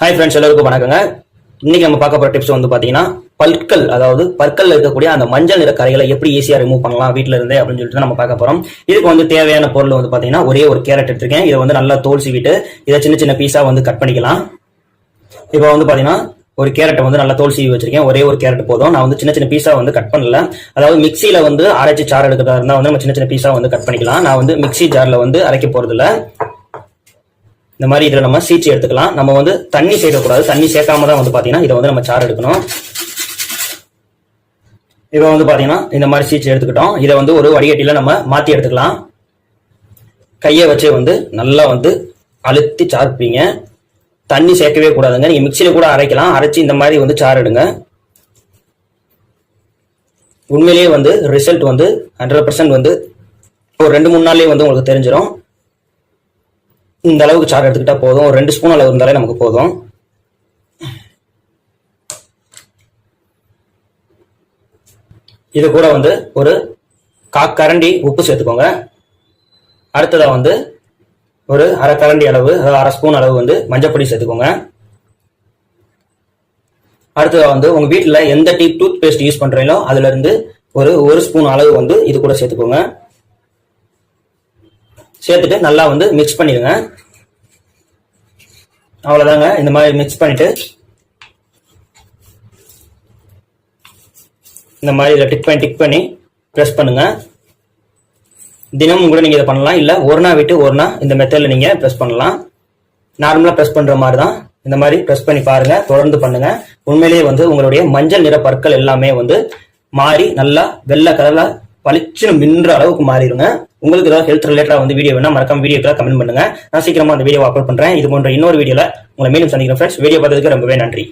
Hi friends எல்லாருக்கும் வணக்கங்க. இன்னைக்கு நம்ம பார்க்க போற டிப்ஸ் வந்து பாத்தீங்கன்னா பற்கள் அதாவது பற்கள் இருக்கக்கூடிய அந்த மஞ்சள் நிற கரைகளை எப்படி ஈஸியா ரிமூவ் பண்ணலாம் வீட்டில் இருந்தே அப்படின்னு சொல்லிட்டு நம்ம பார்க்க போறோம். இதுக்கு வந்து தேவையான பொருள் வந்து பாத்தீங்கன்னா ஒரே ஒரு கேரட் எடுத்திருக்கேன். இதை வந்து நல்லா தோல் சீவிட்டு இதை சின்ன சின்ன பீஸா வந்து கட் பண்ணிக்கலாம். இப்போ வந்து பாத்தீங்கன்னா ஒரு கேரட்டை வந்து நல்லா தோல் சீவி வச்சிருக்கேன். ஒரே ஒரு கேரட் போதும். நான் வந்து சின்ன சின்ன பீஸா வந்து கட் பண்ணல. அதாவது மிக்சியில வந்து அரைச்சி சாறு எடுக்கிறதா இருந்தா வந்து நம்ம சின்ன சின்ன பீஸா வந்து கட் பண்ணிக்கலாம். நான் வந்து மிக்ஸி ஜார்ல வந்து அரைக்க போறது இல்லை இந்த மாதிரி இதில் நம்ம சீச்சு எடுத்துக்கலாம். நம்ம வந்து தண்ணி சேர்க்கக்கூடாது. தண்ணி சேர்க்காம தான் வந்து பார்த்தீங்கன்னா இதை வந்து நம்ம சாறு எடுக்கணும். இப்போ வந்து பார்த்தீங்கன்னா இந்த மாதிரி சீச்சி எடுத்துக்கிட்டோம். இதை வந்து ஒரு வடிகட்டியில் நம்ம மாற்றி எடுத்துக்கலாம். கையை வச்சு வந்து நல்லா வந்து அழுத்தி சார்ப்பீங்க. தண்ணி சேர்க்கவே கூடாதுங்க. நீங்கள் மிக்சியில் கூட அரைக்கலாம். அரைச்சி இந்த மாதிரி வந்து சாறு எடுங்க. உண்மையிலேயே வந்து ரிசல்ட் வந்து ஹண்ட்ரட் பர்சன்ட் வந்து ஒரு ரெண்டு மூணு நாள்லேயே வந்து உங்களுக்கு தெரிஞ்சிடும் இந்த அளவுக்கு சாறு எடுத்துக்கிட்டா போதும். ஒரு ரெண்டு ஸ்பூன் அளவு இருந்தாலே நமக்கு போதும். இது கூட வந்து ஒரு கரண்டி உப்பு சேர்த்துக்கோங்க. அடுத்ததாக வந்து ஒரு அரை கரண்டி அளவு அதாவது அரை ஸ்பூன் அளவு வந்து மஞ்சப்பொடி சேர்த்துக்கோங்க. அடுத்ததாக வந்து உங்கள் வீட்டில் எந்த டீப் டூத் பேஸ்ட் யூஸ் பண்ணுறீங்களோ அதுலேருந்து ஒரு ஒரு ஸ்பூன் அளவு வந்து இது கூட சேர்த்துக்கோங்க. சேர்த்துட்டு நல்லா வந்து மிக்ஸ் பண்ணிடுங்க. அவ்வளோதாங்க இந்த மாதிரி மிக்ஸ் பண்ணிட்டு இந்த மாதிரி இதில் டிக் பண்ணி டிக் பண்ணி ப்ரெஸ் பண்ணுங்க. தினமும் கூட நீங்கள் இதை பண்ணலாம். இல்லை ஒரு நாள் விட்டு ஒரு நாள் இந்த மெத்தடில் நீங்கள் ப்ரெஸ் பண்ணலாம். நார்மலாக ப்ரெஸ் பண்ணுற மாதிரி தான் இந்த மாதிரி ப்ரெஸ் பண்ணி பாருங்க. தொடர்ந்து பண்ணுங்க. உண்மையிலேயே வந்து உங்களுடைய மஞ்சள் நிற பற்கள் எல்லாமே வந்து மாறி நல்லா வெள்ளை கலரில் பளிச்சுன்னு மின்ற அளவுக்கு மாறிடுங்க. உங்களுக்கு ஏதாவது ஹெல்த் ரிலேட்டடாக வந்து வீடியோ வேணா மறக்காம வீடியோக்கு கமெண்ட் பண்ணுங்க. நான் சீக்கிரமா அந்த வீடியோ அப்லோட் பண்றேன். இது போன்ற இன்னொரு வீடியோல உங்களை மீண்டும் சந்திக்கிறேன் ஃப்ரெண்ட்ஸ் வீடியோ பார்த்ததுக்கு ரொம்பவே நன்றி.